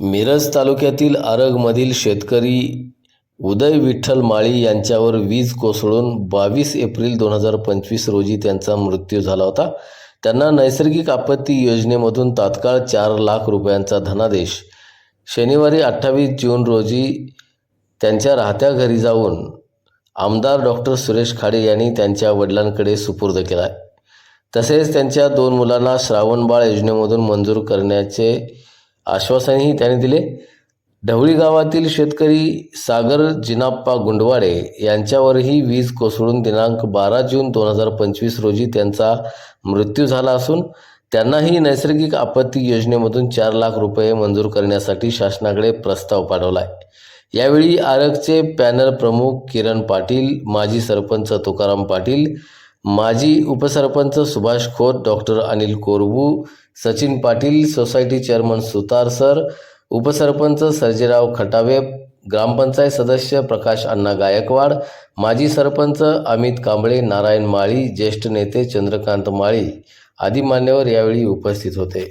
मिरज तालुक्यातील आरगमधील शेतकरी उदय विठ्ठल माळी यांच्यावर वीज कोसळून बावीस एप्रिल दोन हजार पंचवीस रोजी त्यांचा मृत्यू झाला होता. त्यांना नैसर्गिक आपत्ती योजनेमधून तात्काळ चार लाख रुपयांचा धनादेश. शनिवारी अठ्ठावीस जून रोजी त्यांच्या राहत्या घरी जाऊन आमदार डॉक्टर सुरेश खाडे यांनी त्यांच्या वडिलांकडे सुपूर्द केला आहे तसेच त्यांच्या दोन मुलांना श्रावणबाळ योजनेमधून मंजूर करण्याचे आश्वासनही त्यांनी दिले. ढवळी गावातील शेतकरी सागर जिनाप्पा गुंडवाडे यांच्यावरही वीज कोसळून दिनांक बारा जून दोन हजार पंचवीस रोजी त्यांचा मृत्यू झाला असून त्यांनाही नैसर्गिक आपत्ती योजनेमधून चार लाख रुपये मंजूर करण्यासाठी शासनाकडे प्रस्ताव पाठवला आहे. यावेळी आरगचे पॅनल प्रमुख किरण पाटील माजी सरपंच तुकाराम पाटील माजी उपसरपंच Subhash Khot doctor Anil Korbu Sachin Patil society chairman Sutar sir उपसरपंच सर्जेराव खटावे ग्रामपंचायत सदस्य प्रकाश अण्णा गायकवाड माजी सरपंच अमित कांबळे नारायण माळी ज्येष्ठ नेते चंद्रकांत माळी आदी मान्यवर यावेळी उपस्थित होते.